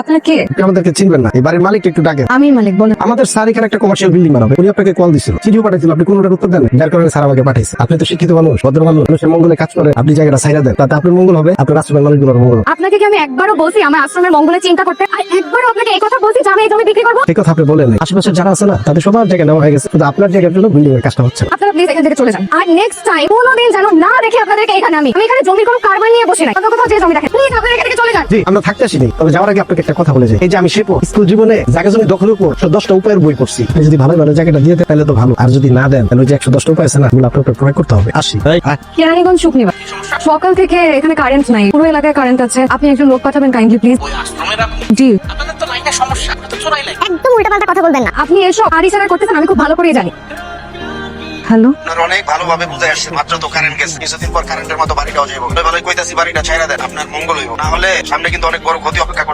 আপনার কে? আপনি আমাদেরকে চিনবেন না। এই বাড়ির মালিক একটু ডাকে আমি মালিক বলেন। আমাদের স্যার এখানে একটা কমার্শিয়াল বিল্ডিং বানাবে। উনি আপনাকে কল দিছিল। চিঠিও পাঠাইছিল। আপনি কোনোটার উত্তর দেন যার কারণে স্যার আমাকে পাঠাইছে। আপনি তো শিক্ষিত মানুষ ভদ্র মানুষ। মানুষের মঙ্গলে কাজ করে। আপনি জায়গাটা সাইরা দেন। তাতে আপনার মঙ্গল হবে। আপনার রাষ্ট্রের মানুষগুলোর মঙ্গল আপনাকে কি আমি একবারও বলছি আমার আশ্রমের মঙ্গলে চিন্তা করতে? আর একবারও আপনাকে এই কথা বলছি যে আমি এই জমি বিক্রি করব? এই কথা আপনি বলেন। আশেপাশে যারা আছে না তাদের সবার জায়গা নেওয়া হয়ে গেছে। শুধু আপনার জায়গার জন্য বিল্ডিং এর কাজটা হচ্ছে। আপনারা প্লিজ এখান থেকে চলে যান। আর নেক্সট টাইম কোনোদিন যেন না দেখে আপনাদেরকে এখানে আমি। আমি এখানে জমির কোনো কারবার নিয়ে বসে নাই। কোথাও যে জমি দেখেন প্লিজ আপনারা এখান থেকে চলে যান। জি আমরা থাকতে আসিনি। তবে যাওয়ার আগে আপনাকে একটা কথা বলে যাই। এই যে আমি শেপো স্কুল জীবনে জায়গা জমি দখলের উপর একশো দশটা উপায়ের বই পড়ছি। আপনি যদি ভালো ভালো জায়গাটা দিয়ে দেন তাহলে তো ভালো। আর যদি না দেন তাহলে ওই যে একশো দশটা উপায় আছে না ওগুলো আপনাকে প্রয়োগ করতে হবে। আসি। কেরানীগঞ্জ সকাল থেকে এখানে কারেন্ট নাই। পুরো এলাকায় কারেন্ট আছে। আপনি একজন লোক পাঠাবেন কাইন্ডলি প্লিজ জি। আপনাদের তো লাইনের সমস্যা। একদম উল্টাপাল্টা কথা বলবেন না। আপনি এসব আড়ি ছাড়া করতেছেন আমি খুব ভালো করে জানি। হ্যালো? আপনার অনেক ভালোভাবে বুঝে আসছে মাত্র তো কারেন্ট গেছে। কিছুদিন পর কারেন্টের মতো বাড়িটাও যাইব। ভালোই কইতাছি বাড়িটা ছাইরা দেন, আপনার মঙ্গল হইব। না হলে সামনে কিন্তু অনেক বড় ক্ষতি অপেক্ষা